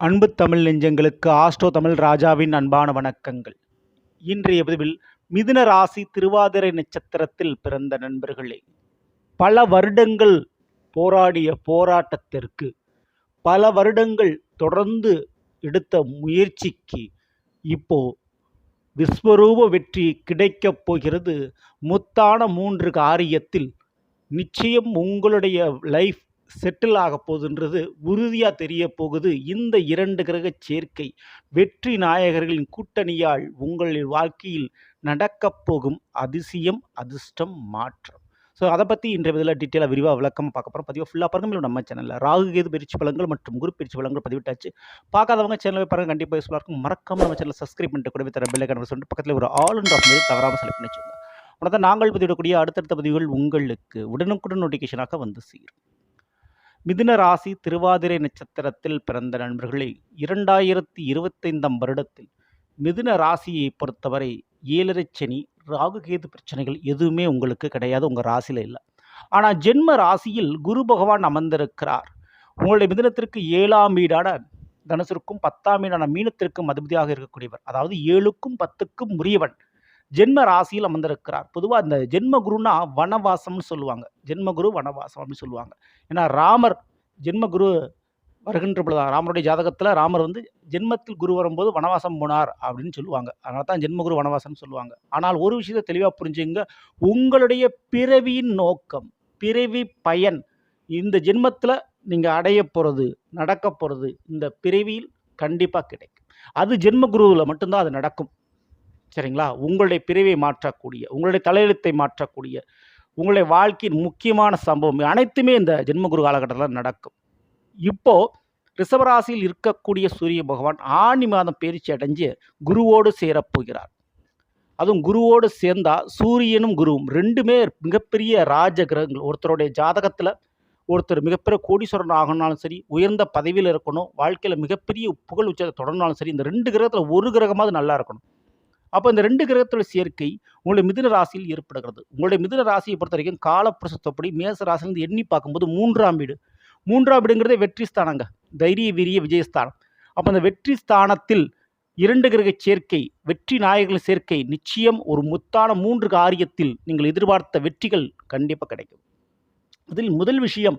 அன்பு தமிழ் நெஞ்சங்களுக்கு ஆஸ்ட்ரோ தமிழ் ராஜாவின் அன்பான வணக்கங்கள். இன்றைய பதிவில் மிதுன ராசி திருவாதிரை நட்சத்திரத்தில் பிறந்த நண்பர்களே பல வருடங்கள் போராடிய போராட்டத்திற்கு பல வருடங்கள் தொடர்ந்து எடுத்த முயற்சிக்கு இப்போ விஸ்வரூப வெற்றி கிடைக்கப் போகிறது. முத்தான மூன்று காரியத்தில் நிச்சயம் உங்களுடைய லைஃப் செட்டில் ஆக போகுதுன்றது உறுதியாக தெரிய போகுது. இந்த இரண்டு கிரக சேர்க்கை வெற்றி நாயகர்களின் கூட்டணியால் உங்களின் வாழ்க்கையில் நடக்கப் போகும் அதிசயம் அதிர்ஷ்டம் மாற்றம். ஸோ அதை பற்றி இன்றைய இதில் டீட்டெயிலாக விரிவாக விளக்கம் பார்க்க போகிறோம் பதிவாக ஃபுல்லாக பாருங்கள் நம்ம சேனலில் ராகு கேது பயிற்சி பலங்கள் மற்றும் குரு பயிற்சி பலங்கள் பதிவிட்டாச்சு. பார்க்காதவங்க சேனலில் பாருங்கள் கண்டிப்பாக யூஸ்ஃபுல்லாக இருக்கும். மறக்காமல் நம்ம சேனலில் சப்ஸ்கிரைப் பண்ணிட்டு கூட தர பெல்லை கணக்கு சொல்லிட்டு பக்கத்தில் ஒரு ஆல் அண்ட் ஆஃப் தவறாமல் செலக்ட் பண்ணி வச்சுக்கோங்க உடனே நாங்கள் பதிவிடக்கூடிய அடுத்தடுத்த பதிவுகள் உங்களுக்கு உடனுக்குடன் நோட்டிஃபிகேஷனாக வந்து சேரும். மிதுன ராசி திருவாதிரை நட்சத்திரத்தில் பிறந்த நண்பர்களே இரண்டாயிரத்தி இருபத்தைந்தாம் வருடத்தில் மிதுன ராசியை பொறுத்தவரை ஏழரை சனி ராகுகேது பிரச்சனைகள் எதுவுமே உங்களுக்கு கிடையாது உங்கள் ராசியில் இல்லை. ஆனால் ஜென்ம ராசியில் குரு பகவான் அமர்ந்திருக்கிறார். உங்களுடைய மிதுனத்திற்கு ஏழாம் வீடான தனுசருக்கும் பத்தாம் வீடான மீனத்திற்கும் அதிபதியாக இருக்கக்கூடியவர் அதாவது ஏழுக்கும் பத்துக்கும் உரியவன் ஜென்ம ராசியில் அமர்ந்திருக்கிறார். பொதுவாக இந்த ஜென்ம குருனா வனவாசம்னு சொல்லுவாங்க. ஜென்ம குரு வனவாசம் அப்படின்னு சொல்லுவாங்க. ஏன்னா ராமர் ஜென்ம குரு வருகின்ற பொழுது ராமருடைய ஜாதகத்தில் ராமர் வந்து ஜென்மத்தில் குரு வரும்போது வனவாசம் போனார் அப்படின்னு சொல்லுவாங்க. அதனால தான் ஜென்மகுரு வனவாசம்னு சொல்லுவாங்க. ஆனால் ஒரு விஷயத்தை தெளிவாக புரிஞ்சுங்க. உங்களுடைய பிறவியின் நோக்கம் பிறவி பயன் இந்த ஜென்மத்தில் நீங்கள் அடைய போகிறது நடக்க போகிறது இந்த பிறவியில் கண்டிப்பாக கிடைக்கும். அது ஜென்ம குருவில் மட்டும்தான் அது நடக்கும். சரிங்களா? உங்களுடைய பிறவியை மாற்றக்கூடிய உங்களுடைய தலையெழுத்தை மாற்றக்கூடிய உங்களுடைய வாழ்க்கையின் முக்கியமான சம்பவம் அனைத்துமே இந்த ஜென்மகுரு காலகட்டத்தில் நடக்கும். இப்போது ரிஷபராசியில் இருக்கக்கூடிய சூரிய பகவான் ஆணி மாதம் பேரிச்சி அடைஞ்சு குருவோடு சேரப்போகிறார் அதுவும் குருவோடு சேர்ந்தால் சூரியனும் குருவும் ரெண்டுமே மிகப்பெரிய ராஜ கிரகங்கள். ஒருத்தருடைய ஜாதகத்தில் ஒருத்தர் மிகப்பெரிய கோடீஸ்வரன் ஆகணும்னாலும் சரி உயர்ந்த பதவியில் இருக்கணும் வாழ்க்கையில் மிகப்பெரிய புகழ் உச்சத்தை தொடர்னாலும் சரி இந்த ரெண்டு கிரகத்தில் ஒரு கிரகமாவது நல்லா இருக்கணும். அப்போ இந்த ரெண்டு கிரகத்தோட சேர்க்கை உங்களுடைய மிதுன ராசியில் ஏற்படுகிறது. உங்களுடைய மிதுன ராசியை பொறுத்த வரைக்கும் காலப்பிரசத்தப்படி மேச ராசிலிருந்து எண்ணி பார்க்கும்போது மூன்றாம் வீடு. மூன்றாம் வீடுங்கிறதே வெற்றி ஸ்தானங்க. தைரிய வீரிய விஜயஸ்தானம் அப்போ அந்த வெற்றி ஸ்தானத்தில் இரண்டு கிரக சேர்க்கை வெற்றி நாயகர்கள் சேர்க்கை நிச்சயம் ஒரு முத்தான மூன்று காரியத்தில் நீங்கள் எதிர்பார்த்த வெற்றிகள் கண்டிப்பாக கிடைக்கும். இதில் முதல் விஷயம்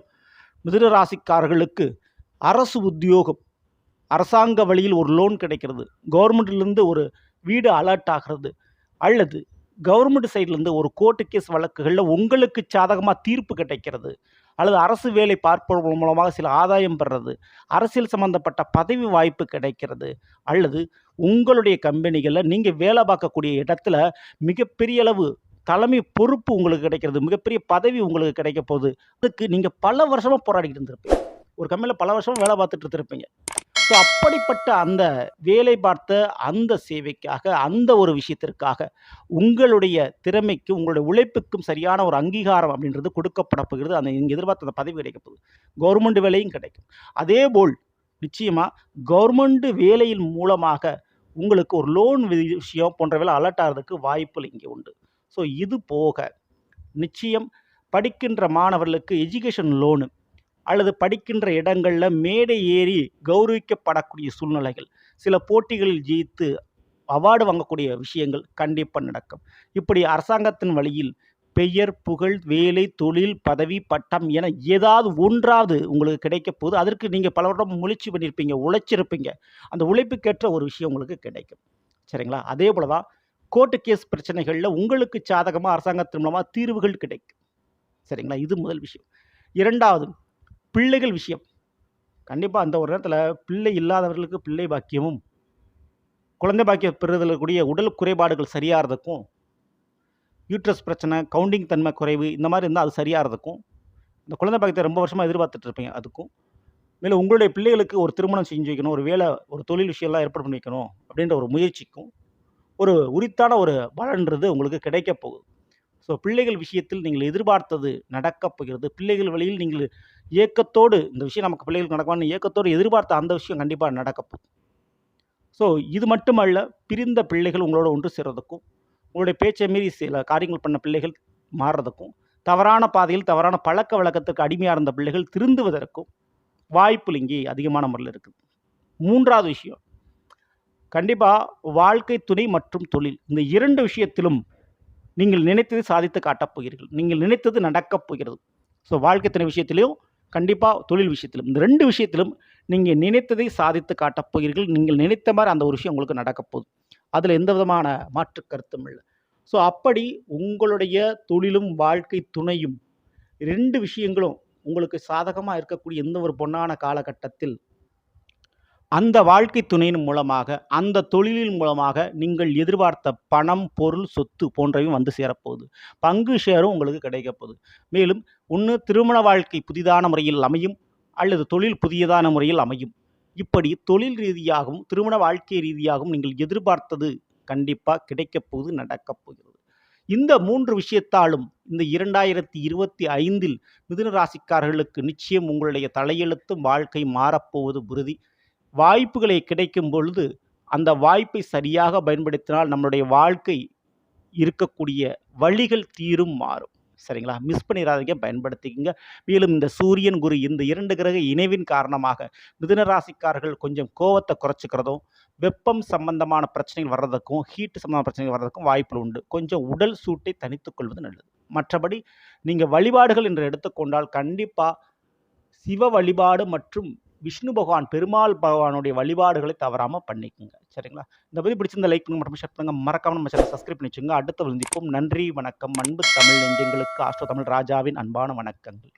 மிதுன ராசிக்காரர்களுக்கு அரசு உத்தியோகம். அரசாங்க வழியில் ஒரு லோன் கிடைக்கிறது. கவர்மெண்ட்லேருந்து ஒரு வீடு அலர்ட் ஆகிறது. அல்லது கவர்மெண்ட் சைட்லேருந்து ஒரு கோர்ட்டு கேஸ் வழக்குகளில் உங்களுக்கு சாதகமாக தீர்ப்பு கிடைக்கிறது. அல்லது அரசு வேலை பார்ப்பவர்கள் மூலமாக சில ஆதாயம் பெறுறது. அரசியல் சம்மந்தப்பட்ட பதவி வாய்ப்பு கிடைக்கிறது. அல்லது உங்களுடைய கம்பெனிகளில் நீங்கள் வேலை பார்க்கக்கூடிய இடத்துல மிகப்பெரிய அளவு தலைமை பொறுப்பு உங்களுக்கு கிடைக்கிறது. மிகப்பெரிய பதவி உங்களுக்கு கிடைக்க போகுது. அதுக்கு நீங்கள் பல வருஷமாக போராடிக்கிட்டு இருந்திருப்பீங்க. ஒரு கம்பெனியில் பல வருஷமாக வேலை பார்த்துட்டு இருந்திருப்பீங்க. ஸோ அப்படிப்பட்ட அந்த வேலை பார்த்த அந்த சேவைக்காக அந்த ஒரு விஷயத்திற்காக உங்களுடைய திறமைக்கும் உங்களுடைய உழைப்புக்கும் சரியான ஒரு அங்கீகாரம் அப்படின்றது கொடுக்கப்பட போகிறது. அந்த நீங்கள் எதிர்பார்த்த அந்த பதவி கிடைக்க போகுது. கவர்மெண்ட் வேலையும் கிடைக்கும். அதே போல் நிச்சயமாக கவர்மெண்ட் வேலையின் மூலமாக உங்களுக்கு ஒரு லோன் விஷயம் போன்றவையில் அலர்ட் ஆகிறதுக்கு வாய்ப்புகள் இங்கே உண்டு. ஸோ இது போக நிச்சயம் படிக்கின்ற மாணவர்களுக்கு எஜுகேஷன் லோனு அல்லது படிக்கின்ற இடங்களில் மேடை ஏறி கௌரவிக்கப்படக்கூடிய சூழ்நிலைகள். சில போட்டிகளில் ஜெயித்து அவார்டு வாங்கக்கூடிய விஷயங்கள் கண்டிப்பாக நடக்கும். இப்படி அரசாங்கத்தின் வழியில் பெயர் புகழ் வேலை தொழில் பதவி பட்டம் என ஏதாவது ஒன்றாவது உங்களுக்கு கிடைக்க போது அதற்கு நீங்கள் பல வருடம் முயற்சி பண்ணியிருப்பீங்க உழைச்சிருப்பீங்க. அந்த உழைப்புக்கேற்ற ஒரு விஷயம் உங்களுக்கு கிடைக்கும். சரிங்களா? அதே போல் தான் கோர்ட்டு கேஸ் பிரச்சனைகளில் உங்களுக்கு சாதகமாக அரசாங்கத்தின் மூலமாக தீர்வுகள் கிடைக்கும். சரிங்களா? இது முதல் விஷயம். இரண்டாவது பிள்ளைகள் விஷயம். கண்டிப்பாக அந்த ஒரு நேரத்தில் பிள்ளை இல்லாதவர்களுக்கு பிள்ளை பாக்கியமும் குழந்தை பாக்கிய பெறுதல் கூடிய உடல் குறைபாடுகள் சரியாகிறதுக்கும் யூட்ரஸ் பிரச்சனை கவுண்டிங் தன்மை குறைவு இந்த மாதிரி இருந்தால் அது சரியாகிறதுக்கும் இந்த குழந்தை பாக்கியத்தை ரொம்ப வருஷமாக எதிர்பார்த்துட்டு இருப்பீங்க அதுக்கும். மேலும் உங்களுடைய பிள்ளைகளுக்கு ஒரு திருமணம் செஞ்சு வைக்கணும் ஒரு வேலை ஒரு தொழில் விஷயம்லாம் ஏற்பாடு பண்ணி வைக்கணும் அப்படின்ற ஒரு முயற்சிக்கும் ஒரு உரித்தான ஒரு பலன்றது உங்களுக்கு கிடைக்க போகுது. ஸோ பிள்ளைகள் விஷயத்தில் நீங்கள் எதிர்பார்த்தது நடக்கப் போகிறது. பிள்ளைகள் வழியில் நீங்கள் இயக்கத்தோடு இந்த விஷயம் நமக்கு பிள்ளைகளுக்கு நடக்குமான்னு ஏக்கத்தோடு எதிர்பார்த்த அந்த விஷயம் கண்டிப்பாக நடக்கப்போகும் ஸோ இது மட்டுமல்ல பிரிந்த பிள்ளைகள் உங்களோட ஒன்று சேர்றதுக்கும் உங்களுடைய பேச்சை மீறி சில காரியங்கள் பண்ண பிள்ளைகள் மாறுறதுக்கும் தவறான பாதையில் தவறான பழக்க வழக்கத்துக்கு அடிமையாக இருந்த பிள்ளைகள் திருந்துவதற்கும் வாய்ப்பு இங்கே அதிகமான முறையில் இருக்குது. மூன்றாவது விஷயம் கண்டிப்பாக வாழ்க்கை துணை மற்றும் தொழில் இந்த இரண்டு விஷயத்திலும் நீங்கள் நினைத்ததை சாதித்து காட்டப் போகிறீர்கள். நீங்கள் நினைத்தது நடக்கப் போகிறது. ஸோ வாழ்க்கை துணை விஷயத்திலையும் கண்டிப்பாக தொழில் விஷயத்திலும் இந்த ரெண்டு விஷயத்திலும் நீங்கள் நினைத்ததை சாதித்து காட்டப் போகிறீர்கள். நீங்கள் நினைத்த மாதிரி அந்த ஒரு விஷயம் உங்களுக்கு நடக்கப் போகுது. அதில் எந்த விதமான மாற்று கருத்தும் இல்லை. ஸோ அப்படி உங்களுடைய தொழிலும் வாழ்க்கை துணையும் ரெண்டு விஷயங்களும் உங்களுக்கு சாதகமாக இருக்கக்கூடிய எந்த ஒரு பொன்னான காலகட்டத்தில் அந்த வாழ்க்கை துணையின் மூலமாக அந்த தொழிலின் மூலமாக நீங்கள் எதிர்பார்த்த பணம் பொருள் சொத்து போன்றவையும் வந்து சேரப்போகுது. பங்கு ஷேரும் உங்களுக்கு கிடைக்கப்போகுது மேலும் ஒன்று திருமண வாழ்க்கை புதிதான முறையில் அமையும் அல்லது தொழில் புதியதான முறையில் அமையும். இப்படி தொழில் ரீதியாகவும் திருமண வாழ்க்கை ரீதியாகவும் நீங்கள் எதிர்பார்த்தது கண்டிப்பாக கிடைக்கப் போகுது நடக்கப் போகிறது. இந்த மூன்று விஷயத்தாலும் இந்த இரண்டாயிரத்தி இருபத்தி ஐந்தில் மிதுன ராசிக்காரர்களுக்கு நிச்சயம் உங்களுடைய தலையெழுத்தும் வாழ்க்கை மாறப்போவது உறுதி. வாய்ப்புகளை கிடைக்கும் பொழுது அந்த வாய்ப்பை சரியாக பயன்படுத்தினால் நம்மளுடைய வாழ்க்கை இருக்கக்கூடிய வழிகள் தீரும் மாறும். சரிங்களா? மிஸ் பண்ணிடாதீங்க பயன்படுத்திக்கிங்க. மேலும் இந்த சூரியன் குரு இந்த இரண்டு கிரக இணைவின் காரணமாக மிதுன ராசிக்காரர்கள் கொஞ்சம் கோவத்தை குறைச்சிக்கிறதும் வெப்பம் சம்பந்தமான பிரச்சனைகள் வர்றதுக்கும் ஹீட் சம்பந்தமான பிரச்சனைகள் வர்றதுக்கும் வாய்ப்புகள் உண்டு. கொஞ்சம் உடல் சூட்டை தனித்துக்கொள்வது நல்லது. மற்றபடி நீங்கள் வழிபாடுகள் என்று எடுத்துக்கொண்டால் கண்டிப்பாக சிவ வழிபாடு மற்றும் விஷ்ணு பகவான் பெருமாள் பகவானுடைய வழிபாடுகளை தவறாமல் பண்ணிக்கோங்க. சரிங்களா? இந்த பற்றி பிடிச்சிருந்த லைக் பண்ணுங்க மட்டும் ஷேர் பண்ணுங்க மறக்காம நம்ம சேனல் சப்ஸ்கிரைப் பண்ணி வச்சுங்க அடுத்த விழுந்திக்கும் நன்றி வணக்கம். அன்பு தமிழ் நெஞ்சங்களுக்கு ஆஸ்ட்ரோ தமிழ் ராஜாவின் அன்பான வணக்கங்கள்.